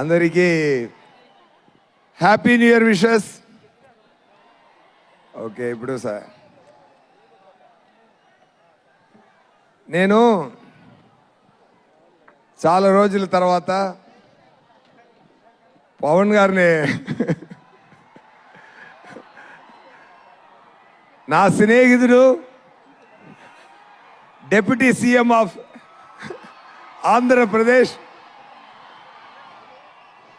అందరికీ happy new year wishes. Okay ఇప్పుడు sir నేను చాలా రోజుల తర్వాత పవన్ గారిని నా స్నేహితుడు deputy CM of Andhra Pradesh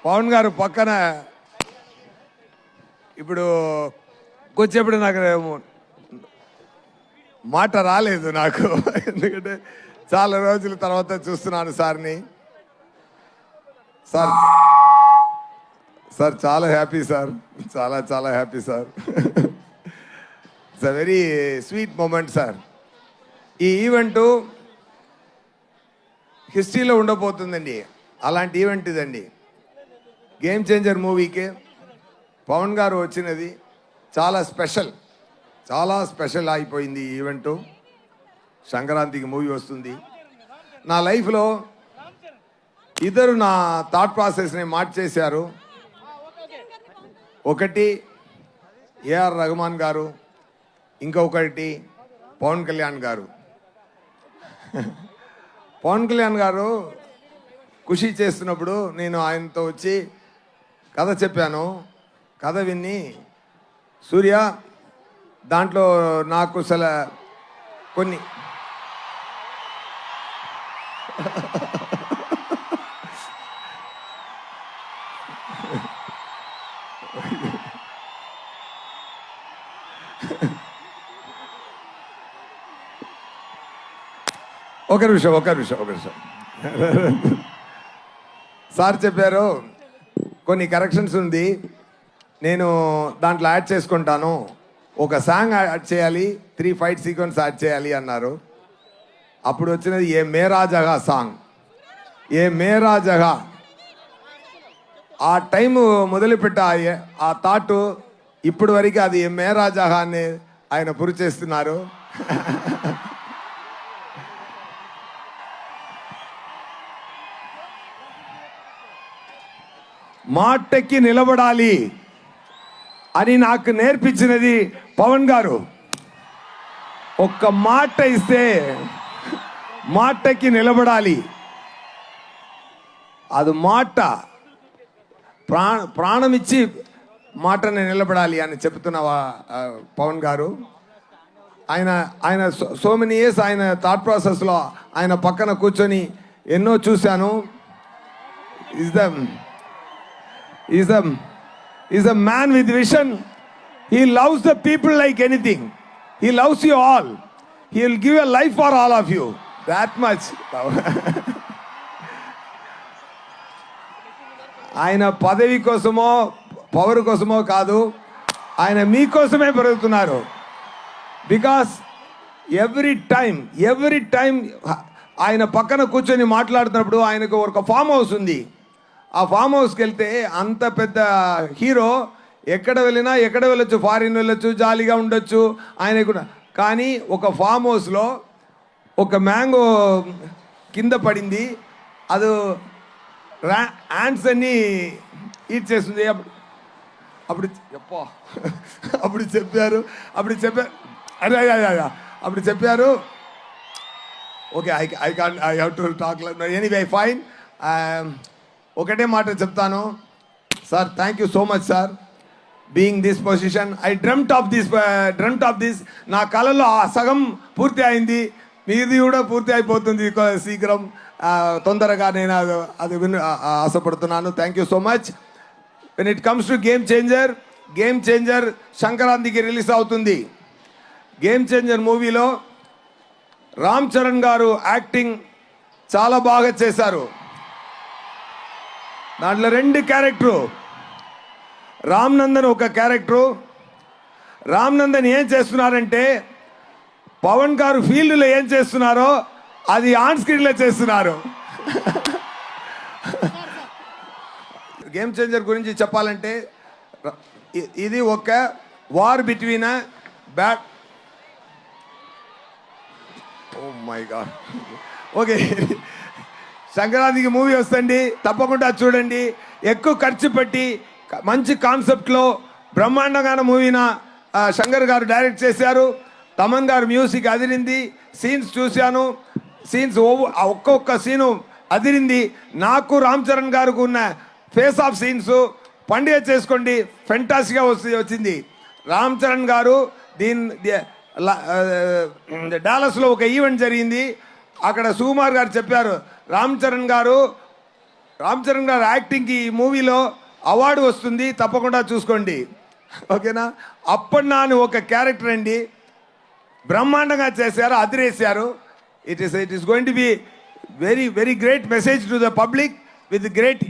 Pawan garu పక్కన ఇప్పుడు వచ్చేప్పుడు నాకు మాట రాలేదు నాకు. ఎందుకంటే చాలా రోజుల తర్వాత చూస్తున్నాను సార్ని. సార్ సార్ చాలా హ్యాపీ సార్. చాలా చాలా happy sir. It's a very sweet moment sir. ఈ ఈవెంటు హిస్టరీలో ఉండబోతుందండి. అలాంటి ఈవెంట్ ఇదండి. గేమ్ చేంజర్ మూవీకి పవన్ గారు వచ్చినది చాలా స్పెషల్ చాలా స్పెషల్ అయిపోయింది ఈ ఈవెంటు. సంక్రాంతికి మూవీ వస్తుంది. నా లైఫ్లో ఇద్దరు నా థాట్ ప్రాసెస్ని మార్చేశారు. ఒకటి ఏఆర్ రహమాన్ గారు ఇంకొకటి పవన్ కళ్యాణ్ గారు. పవన్ కళ్యాణ్ గారు ఖుషి చేస్తున్నప్పుడు నేను ఆయనతో వచ్చి కథ చెప్పాను. కథ విని సూర్య దాంట్లో నాకు అసలు కొన్ని. ఒక నిమిషం ఒక నిమిషం ఒక నిమిషం. సార్ చెప్పారు కొన్ని కరెక్షన్స్ ఉంది. నేను దాంట్లో యాడ్ చేసుకుంటాను. ఒక సాంగ్ యాడ్ చేయాలి త్రీ ఫైట్ సీక్వెన్స్ యాడ్ చేయాలి అన్నారు. అప్పుడు వచ్చినది ఏ మేరా జగా సాంగ్ ఏ మేరా జగా ఆ టైం మొదలుపెట్ట ఆ థాట్ ఇప్పటి వరకు అది ఏ మేరా జహా అని ఆయన పురి చేస్తున్నారు. మాటకి నిలబడాలి అని నాకు నేర్పించినది పవన్ గారు. ఒక్క మాట ఇస్తే మాటకి నిలబడాలి. అది మాట. ప్రాణ ప్రాణం ఇచ్చి మాటని నిలబడాలి అని చెప్తున్న పవన్ గారు. ఆయన ఆయన సో మెనీ ఇయర్స్ ఆయన థాట్ ప్రాసెస్లో ఆయన పక్కన కూర్చొని ఎన్నో చూశాను. Is the is a is a man with vision he loves the people like anything he loves you all he will give a life for all of you that much ఆయన పదవి కోసమో power కోసమో కాదు ఆయన మీకోసమే పెరుగుతున్నారు because every time every time ఆయన పక్కన కూర్చొని మాట్లాడుతున్నప్పుడు ఆయనకు ఒక ఫామ్ హౌస్ ఉంది ఆ ఫామ్ హౌస్కి వెళ్తే అంత పెద్ద హీరో ఎక్కడ వెళ్ళినా ఎక్కడ వెళ్ళొచ్చు? ఫారిన్ వెళ్ళొచ్చు జాలీగా ఉండొచ్చు ఆయన కూడా. కానీ ఒక ఫామ్ హౌస్లో ఒక మ్యాంగో కింద పడింది. అది రా యాండ్స్ అన్ని ఈట్ చేస్తుంది. అప్పుడు అప్పుడు చెప్పా అప్పుడు చెప్పారు అప్పుడు చెప్పారు అదే అదే అదే అప్పుడు చెప్పారు okay I I can I have to talk anyway fine ఒకటే మాట చెప్తాను. Sir thank you so much sir being this position I dreamt of this dreamt of this నా కళలో ఆ సగం పూర్తి అయింది. మీది కూడా పూర్తి అయిపోతుంది శీఘ్రం తొందరగా నేను అది అది విన్ ఆశపడుతున్నాను. Thank you so much when it comes to game changer game changer సంక్రాంతికి రిలీజ్ అవుతుంది. గేమ్ చేంజర్ మూవీలో రామ్ చరణ్ గారు యాక్టింగ్ చాలా బాగా చేశారు. దాంట్లో రెండు క్యారెక్టరు. రామ్ నందన్ ఒక క్యారెక్టరు. రామ్ నందన్ ఏం చేస్తున్నారంటే పవన్ గారు ఫీల్డ్లో ఏం చేస్తున్నారో అది ఆన్ స్క్రీన్లో చేస్తున్నారు. గేమ్ చేంజర్ గురించి చెప్పాలంటే ఇది ఒక war between bat. Oh my god. Okay. సంక్రాంతికి మూవీ వస్తుంది తప్పకుండా చూడండి. ఎక్కువ ఖర్చు పెట్టి మంచి కాన్సెప్ట్లో బ్రహ్మాండమైన మూవీన శంకర్ గారు డైరెక్ట్ చేశారు. తమన్ గారు మ్యూజిక్ అదిరింది సీన్స్ చూశాను. సీన్స్ ఒక్కొక్క సీను అదిరింది. నాకు రామ్ చరణ్ గారికి ఉన్న ఫేస్ ఆఫ్ సీన్స్ పండుగ చేసుకోండి ఫెంటాసిగా వస్తుంది వచ్చింది. రామ్ చరణ్ గారు దీని డాలస్లో ఒక ఈవెంట్ జరిగింది. అక్కడ సుకుమార్ గారు చెప్పారు రామ్ చరణ్ గారు రామ్ చరణ్ గారు యాక్టింగ్కి ఈ మూవీలో అవార్డు వస్తుంది తప్పకుండా చూసుకోండి. ఓకేనా? అప్పన్నా అని ఒక క్యారెక్టర్ అండి బ్రహ్మాండంగా చేశారు అదిరేశారు. It is it is going to be very very great message to the public with great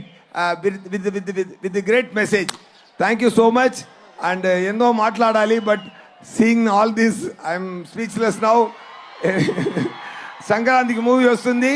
with with with with great message thank you so much and ఎన్నో మాట్లాడాలి but seeing all this I'm speechless now సంక్రాంతికి movie వస్తుంది.